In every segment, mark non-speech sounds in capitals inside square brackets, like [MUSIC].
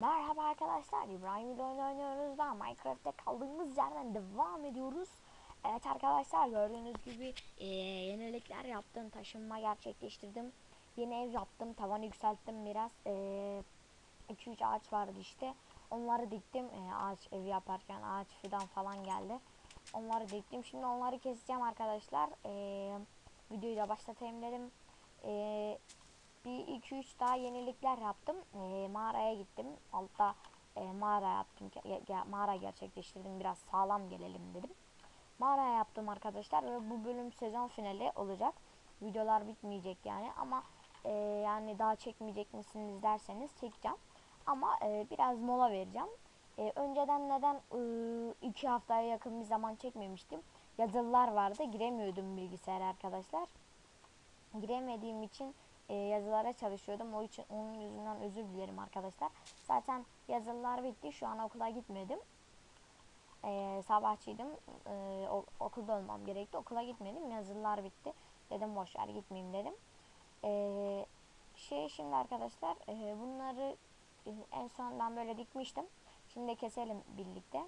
Merhaba arkadaşlar, İbrahim ile oyun oynuyoruz da Minecraft'te kaldığımız yerden devam ediyoruz. Evet arkadaşlar gördüğünüz gibi e, yenilikler yaptım, taşınma gerçekleştirdim. Yeni ev yaptım, tavanı yükselttim biraz. 2-3 ağaç vardı işte. Onları diktim. E, ağaç evi yaparken ağaç fidan falan geldi. Onları diktim. Şimdi onları keseceğim arkadaşlar. E, videoyu da başlatayım dedim. E, bir iki üç daha yenilikler yaptım. E, mağaraya gittim. Altta e, mağara yaptım. Ge mağara gerçekleştirdim. Biraz sağlam gelelim dedim. Mağara yaptım arkadaşlar ve bu bölüm sezon finali olacak. Videolar bitmeyecek yani ama e, yani daha çekmeyecek misiniz derseniz çekeceğim. Ama e, biraz mola vereceğim. E, önceden neden e, iki haftaya yakın bir zaman çekmemiştim. Yazılılar vardı. Giremiyordum bilgisayara arkadaşlar. Giremediğim için e, yazılara çalışıyordum. O için onun yüzünden özür dilerim arkadaşlar. Zaten yazılılar bitti. Şu an okula gitmedim. E, sabahçıydım. E, okulda olmam gerekti. Okula gitmedim. Yazılılar bitti. Dedim boşver gitmeyeyim dedim. E, şey şimdi arkadaşlar e, bunları en son ben böyle dikmiştim. Şimdi keselim birlikte.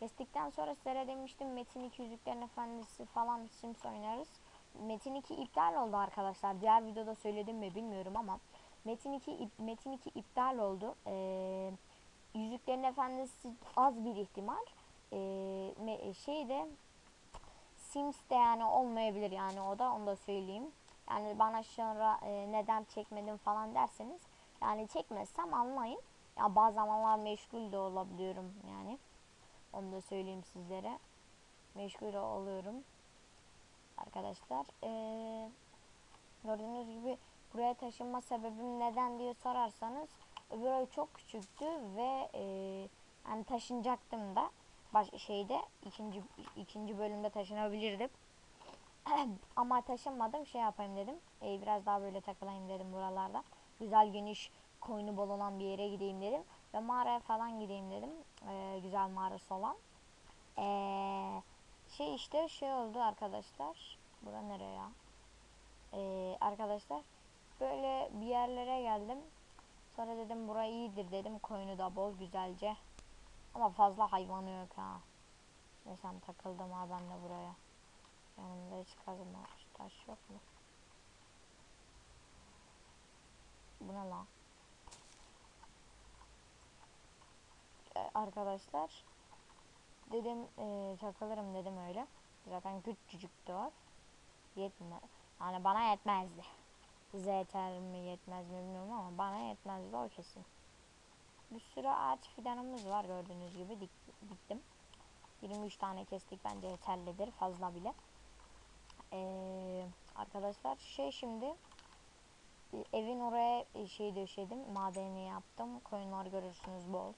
Kestikten sonra sizlere demiştim Metin 2 Yüzüklerin Efendisi falan Sims oynarız. Metin 2 iptal oldu arkadaşlar. Diğer videoda söyledim mi bilmiyorum ama Metin 2 Metin 2 iptal oldu. Ee, Yüzüklerin Efendisi az bir ihtimal. Ee, şeyde Sims de yani olmayabilir yani o da onu da söyleyeyim. Yani bana sonra e, neden çekmedim falan derseniz yani çekmezsem anlayın. Ya bazı zamanlar meşgul de olabiliyorum yani. Onu da söyleyeyim sizlere. Meşgul oluyorum arkadaşlar. Ee, gördüğünüz gibi buraya taşınma sebebim neden diye sorarsanız öbür ev çok küçüktü ve e, yani taşınacaktım da baş şeyde ikinci ikinci bölümde taşınabilirdim. [CLEARS THROAT] Ama taşınmadım şey yapayım dedim. E, biraz daha böyle takılayım dedim buralarda. Güzel geniş koyunu bol olan bir yere gideyim dedim. Ve mağaraya falan gideyim dedim. E, güzel mağarası olan. Eee şey işte şey oldu arkadaşlar. Bura nereye ya? Ee, arkadaşlar böyle bir yerlere geldim. Sonra dedim bura iyidir dedim. Koyunu da bol güzelce. Ama fazla hayvanı yok ha. Neyse takıldım ha ben de buraya. Yanımda hiç kazılmamış taş yok mu? Bu ne lan? Ee, arkadaşlar dedim e, takılırım dedim öyle. Zaten küçücüktü o. Yetme. Yani bana yetmezdi. Size yeter mi yetmez mi bilmiyorum ama bana yetmezdi o kesin. Bir sürü ağaç fidanımız var gördüğünüz gibi dik, diktim. 23 tane kestik bence yeterlidir fazla bile. Ee, arkadaşlar şey şimdi evin oraya şey döşedim madeni yaptım koyunlar görürsünüz bol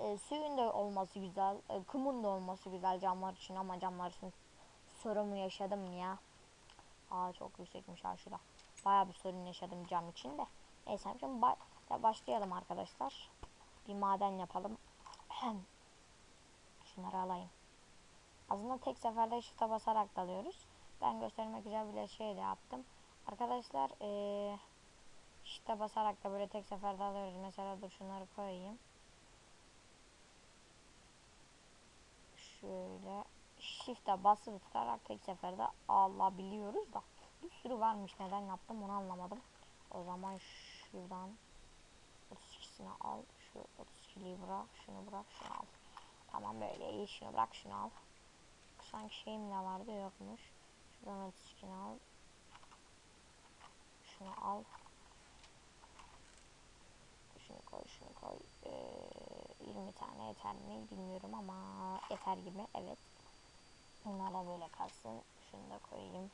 e, suyun da olması güzel. E, kumun da olması güzel camlar için ama camlar için sorumu yaşadım ya. Aa çok yüksekmiş ha. Baya bir sorun yaşadım cam için de. Neyse şimdi ba başlayalım arkadaşlar. Bir maden yapalım. Şunları alayım. Aslında tek seferde shift'e basarak dalıyoruz. Ben göstermek güzel bir şey de yaptım. Arkadaşlar ee, shift'e basarak da böyle tek seferde alıyoruz. Mesela dur şunları koyayım. Şöyle shift'e basılı tutarak tek seferde alabiliyoruz da bir sürü varmış neden yaptım onu anlamadım. O zaman şuradan 32'sini al. Şu 32'liyi bırak. Şunu bırak. Şunu al. Tamam böyle iyi. Şunu bırak. Şunu al. Sanki şeyim ne vardı yokmuş. Şuradan 32'ni al. Şunu al. Şunu koy. Şunu koy. Ee, 20 tane yeter mi bilmiyorum ama yeter gibi evet. Bunlar da böyle kalsın. Şunu da koyayım.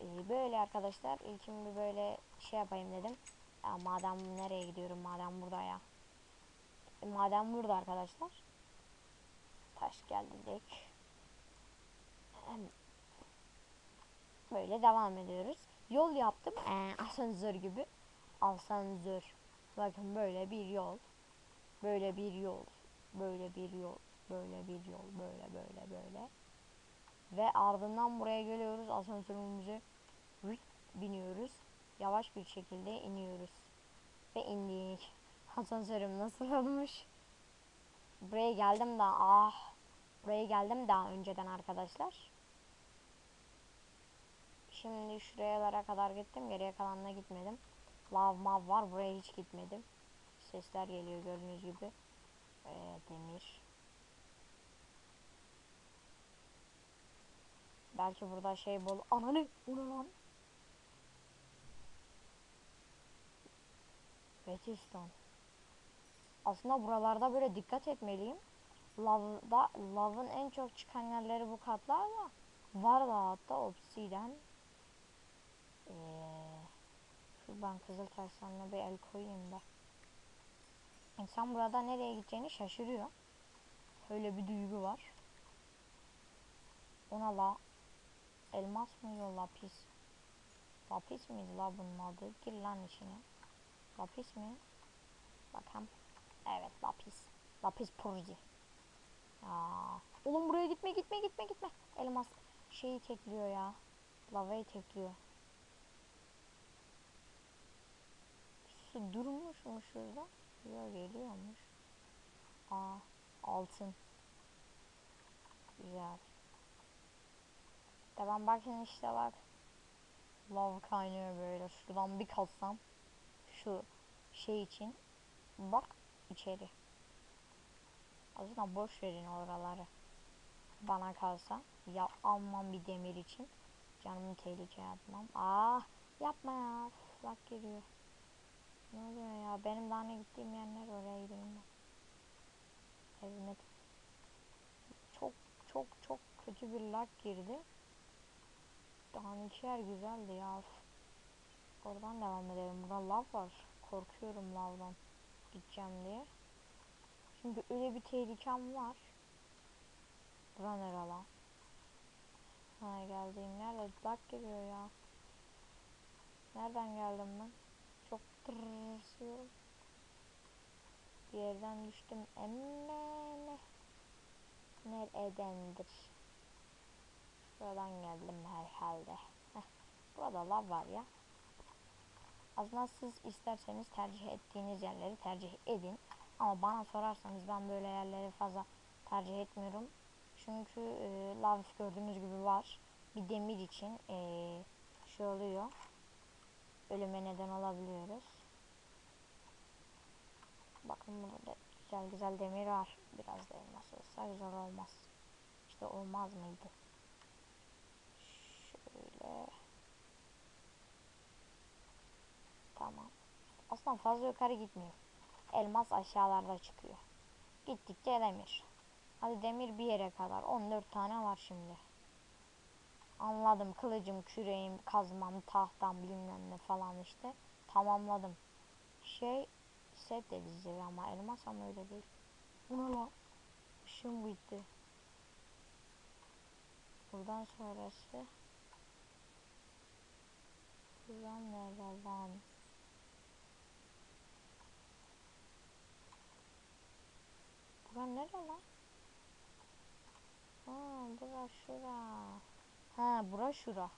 Ee, böyle arkadaşlar ilkim bir böyle şey yapayım dedim. Ya madem nereye gidiyorum madem burada ya. E, madem burada arkadaşlar. Taş geldi direkt. Böyle devam ediyoruz. Yol yaptım. Ee, asansör gibi. Asansör. Bakın böyle bir yol böyle bir yol, böyle bir yol, böyle bir yol, böyle böyle böyle. Ve ardından buraya geliyoruz asansörümüze biniyoruz. Yavaş bir şekilde iniyoruz. Ve indik. [LAUGHS] Asansörüm nasıl olmuş? Buraya geldim daha ah. Buraya geldim daha önceden arkadaşlar. Şimdi şuralara kadar gittim. Geriye kalanına gitmedim. Lav mav var. Buraya hiç gitmedim. Sesler geliyor gördüğünüz gibi. Ee, demir. Belki burada şey bol. Ananı. O ne lan? Redstone. Aslında buralarda böyle dikkat etmeliyim. Lavda, lavın en çok çıkan yerleri bu katlarda. Var da hatta obsidian. Ee, şuradan kızıl taşlarına bir el koyayım da. İnsan burada nereye gideceğini şaşırıyor. Öyle bir duygu var. Ona la elmas mıydı lapis? Lapis miydi la bunun adı? Gir lan içine. Lapis mi? Bakalım. Evet lapis. Lapis purzi. Ya. Oğlum buraya gitme gitme gitme gitme. Elmas şeyi tekliyor ya. Lavayı tekliyor. Durmuş mu şurada? Yok geliyormuş. Aa altın. Güzel. Devam bakın işte bak. Lav kaynıyor böyle. Şuradan bir kalsam. Şu şey için. Bak içeri. Aslında boş verin oraları. Bana kalsa. Ya almam bir demir için. Canımı tehlikeye atmam. Ah yapma ya. Lak geliyor. Ne oluyor ya? Benim daha ne gittiğim yerler oraya gideyim ben. Evime çok çok çok kötü bir lag girdi. Daha iki yer güzeldi ya. Oradan devam edelim. Burada lav var. Korkuyorum lavdan. Gideceğim diye. Çünkü öyle bir tehlikem var. Bura nere lan? Ha geldiğim nerede? Lag geliyor ya. Nereden geldim ben? Çok tırsıyorum. Bir yerden düştüm. Emme Neredendir? Şuradan geldim herhalde. Heh. Burada lav var ya. Aslında siz isterseniz tercih ettiğiniz yerleri tercih edin. Ama bana sorarsanız ben böyle yerleri fazla tercih etmiyorum. Çünkü e, lav gördüğünüz gibi var. Bir demir için e, şey oluyor. Ölüme neden olabiliyoruz. Bakın burada güzel güzel demir var. Biraz da elmas olsa güzel olmaz. İşte olmaz mıydı? Şöyle. Tamam. Aslında fazla yukarı gitmiyor. Elmas aşağılarda çıkıyor. Gittikçe demir. Hadi demir bir yere kadar. 14 tane var şimdi. Anladım. Kılıcım, küreğim, kazmam, tahtam bilmem ne falan işte. Tamamladım. Şey set de bizi ama elmas ama öyle değil. Bu ne lan? Işığım bitti. Buradan sonrası. Buradan nerede lan? Bura nere lan? Ha, bura şura. Ha, bura şura.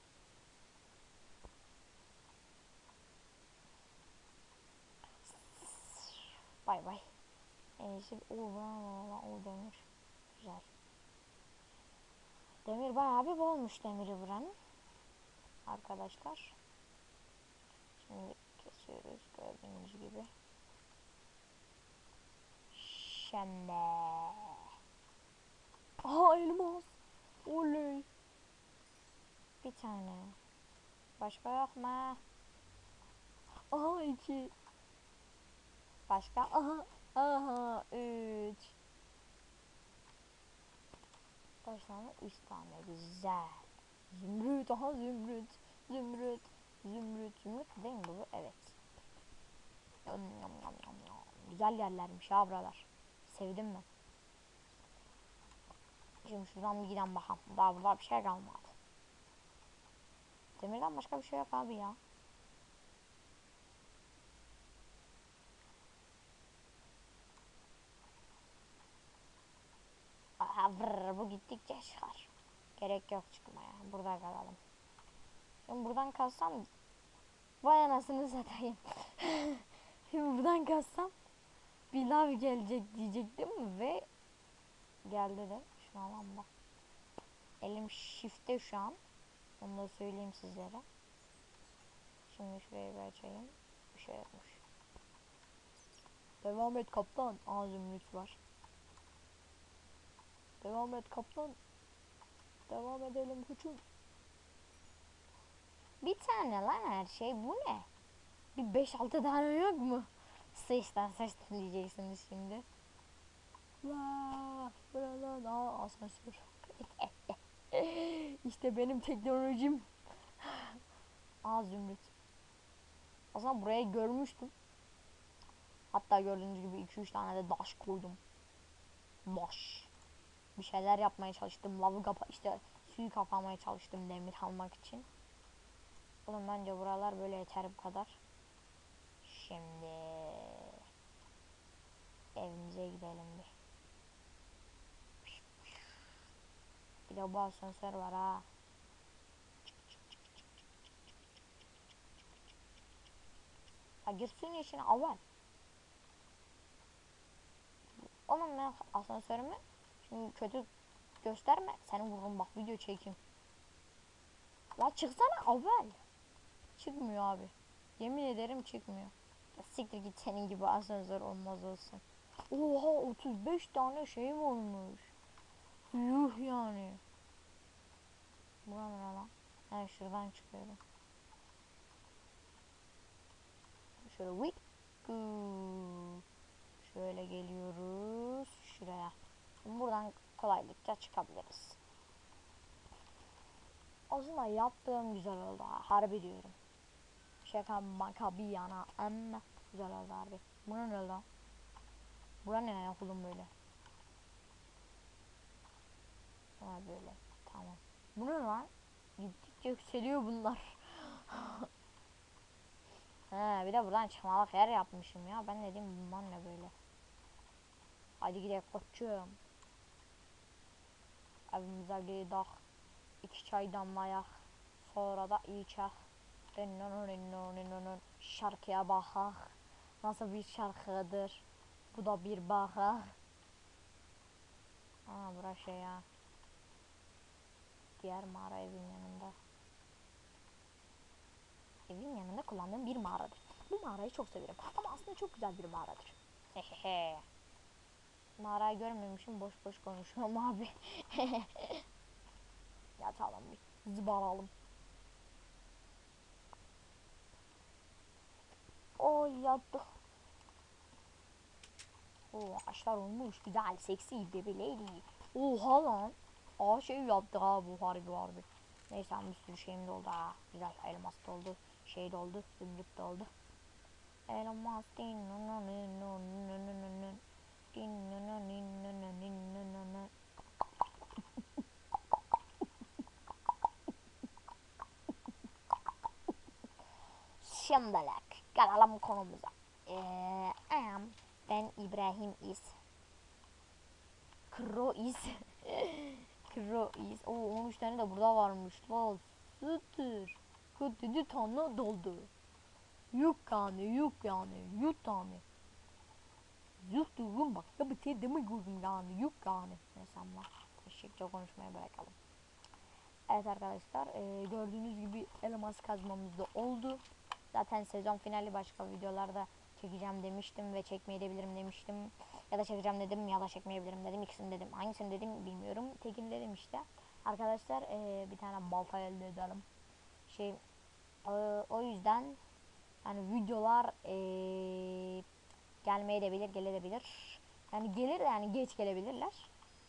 Bay bay. En iyisi o lan o demir. Güzel. Demir bayağı bir bolmuş demiri buranın. Arkadaşlar. Şimdi kesiyoruz gördüğünüz gibi. Şimdi. Aha elmas. Oley. Bir tane. Başka yok mu? Aha iki. Başka? Aha. Aha. Üç. Kaç tane? Üç tane. Güzel. Zümrüt. Aha zümrüt. Zümrüt. Zümrüt. Zümrüt değil mi bu? Evet. Yum, yum. Güzel yerlermiş ha buralar. Sevdim ben. Şimdi şuradan bir giden bakalım. Daha burada bir şey kalmadı. Demirden başka bir şey yok abi ya. Vrr, bu gittikçe çıkar. Gerek yok çıkmaya. Burada kalalım. Şimdi buradan kalsam vay anasını satayım. [LAUGHS] Şimdi buradan kalsam bir lav gelecek diyecektim ve geldi de. Şunu alalım bak. Elim shift'te şu an. Onu da söyleyeyim sizlere. Şimdi şurayı bir açayım. Bir şey yapmış. Devam et kaptan. Zümrüt var. Devam et kaptan. Devam edelim koçum. Bir tane lan her şey. Bu ne? Bir 5-6 tane yok mu? Sıçtan sıçtan diyeceksiniz şimdi. Vaa, buradan aa asansör. [LAUGHS] işte benim teknolojim. Aa zümrüt. Aslında burayı görmüştüm. Hatta gördüğünüz gibi 2-3 tane de daş koydum. Daş. Bir şeyler yapmaya çalıştım. Lavı kapa işte suyu kapamaya çalıştım demir almak için. Oğlum bence buralar böyle yeter bu kadar. Şimdi evimize gidelim bir. Bir de bu asansör var ha. Ya girsin işine aval. Oğlum ben asansörümü şimdi kötü gösterme. Seni vururum bak video çekeyim. La çıksana aval. Çıkmıyor abi. Yemin ederim çıkmıyor. Ya siktir git senin gibi asansör olmaz olsun. Oha 35 tane şeyim olmuş. Yuh yani. Bura ne lan? Ha şuradan çıkıyorum. Şöyle wik. Şöyle geliyoruz şuraya. Buradan kolaylıkça çıkabiliriz. Aslında yaptığım güzel oldu ha. Harbi diyorum. Şaka maka bir yana ama güzel oldu harbi. Buna ne lan? Bura ne ya oğlum böyle? Ha böyle. Tamam. Bu ne lan? Gittikçe yükseliyor bunlar. [LAUGHS] He bir de buradan çıkmalık yer yapmışım ya. Ben dedim bunlar ne böyle. Hadi gidelim koçum. Evimize gidelim. İki çay damlayak. Sonra da içek. Şarkıya bakak. Nasıl bir şarkıdır. Bu da bir bakak. Aa bura şey ya. Diğer mağara evin yanında. Evin yanında kullandığım bir mağaradır. Bu mağarayı çok severim. Ama aslında çok güzel bir mağaradır. Hehehe. Mağarayı görmemişim boş boş konuşuyorum abi. [LAUGHS] Yatalım bir zıbaralım. Oy yattık. Oo ağaçlar olmuş güzel seksi lady. Oha lan. Aa şey yaptı ha bu harbi harbi. Neyse bir sürü şeyim de oldu ha. Güzel elmas da oldu. Şey de oldu. Zümrüt de oldu. Elmas din no no no no no no no Şimdilik gelelim konumuza. Ee, ben İbrahim is. Kro is. [LAUGHS] Kro is. Oo 13 tane de burada varmış. Lan sütür. 47 tane doldu. Yok yani yok yani yok yani. Yok diyorum bak ya bir şey demiyorum yani yok yani. Neyse ama eşekçe konuşmaya bırakalım. Evet arkadaşlar e, gördüğünüz gibi elmas kazmamız da oldu. Zaten sezon finali başka videolarda çekeceğim demiştim ve çekmeyebilirim demiştim. Ya da çekeceğim dedim ya da çekmeyebilirim dedim. İkisini dedim. Hangisini dedim bilmiyorum. Tekini dedim işte. Arkadaşlar e, bir tane balta elde edelim. Şey e, o yüzden yani videolar e, gelmeye de bilir, gelebilir. Yani gelir yani geç gelebilirler.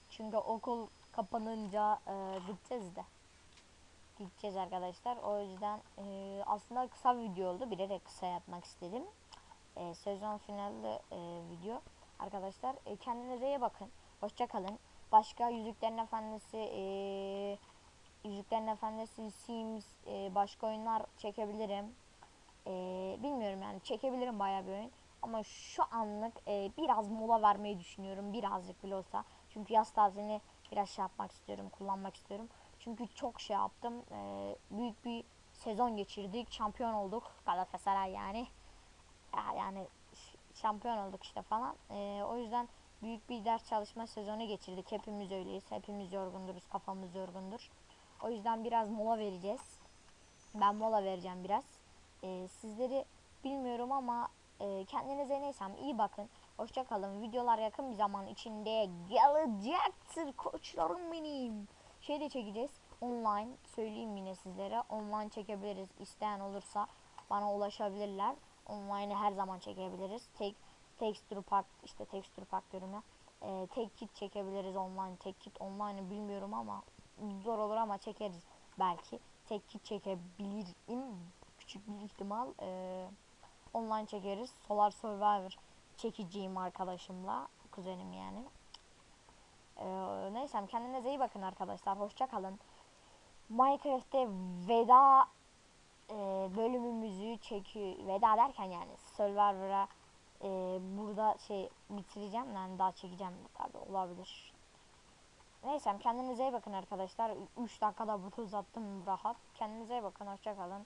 Çünkü okul kapanınca e, gideceğiz de gideceğiz arkadaşlar. O yüzden e, aslında kısa video oldu. Bilerek kısa yapmak istedim. E, sezon finali e, video. Arkadaşlar e, kendinize iyi bakın. Hoşça kalın. Başka Yüzüklerin Efendisi e, Yüzüklerin Efendisi Sims e, başka oyunlar çekebilirim. E, bilmiyorum yani çekebilirim bayağı bir oyun. Ama şu anlık e, biraz mola vermeyi düşünüyorum. Birazcık bile olsa. Çünkü yaz tatilini biraz şey yapmak istiyorum. Kullanmak istiyorum. Çünkü çok şey yaptım. Ee, büyük bir sezon geçirdik. Şampiyon olduk. Galatasaray yani. Ya, yani şampiyon olduk işte falan. Ee, o yüzden büyük bir ders çalışma sezonu geçirdik. Hepimiz öyleyiz. Hepimiz yorgunduruz. Kafamız yorgundur. O yüzden biraz mola vereceğiz. Ben mola vereceğim biraz. Ee, sizleri bilmiyorum ama e, kendinize neysem iyi bakın. Hoşça kalın. Videolar yakın bir zaman içinde gelecektir koçlarım benim. Şey de çekeceğiz. Online söyleyeyim yine sizlere. Online çekebiliriz. İsteyen olursa bana ulaşabilirler. Online'ı her zaman çekebiliriz. Tek texture pack işte texture pack diyorum ya. Ee, tek kit çekebiliriz online. Tek kit online'ı bilmiyorum ama zor olur ama çekeriz belki. Tek kit çekebilirim. Küçük bir ihtimal. Ee, online çekeriz. Solar Survivor çekeceğim arkadaşımla. Kuzenim yani. Ee, neyse kendinize iyi bakın arkadaşlar. Hoşça kalın. Minecraft'te veda e, bölümümüzü çekiyor. Veda derken yani Survivor'a e, burada şey bitireceğim. Yani daha çekeceğim tabi olabilir. Neyse kendinize iyi bakın arkadaşlar. 3 dakikada bu uzattım rahat. Kendinize iyi bakın. Hoşça kalın.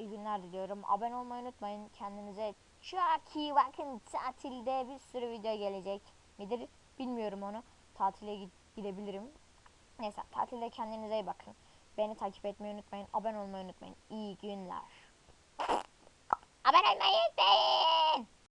İyi günler diliyorum. Abone olmayı unutmayın. Kendinize çok iyi bakın. Tatilde bir sürü video gelecek midir? Bilmiyorum onu. Tatile gid- gidebilirim. Neyse tatilde kendinize iyi bakın. Beni takip etmeyi unutmayın. Abone olmayı unutmayın. İyi günler. Abone olmayı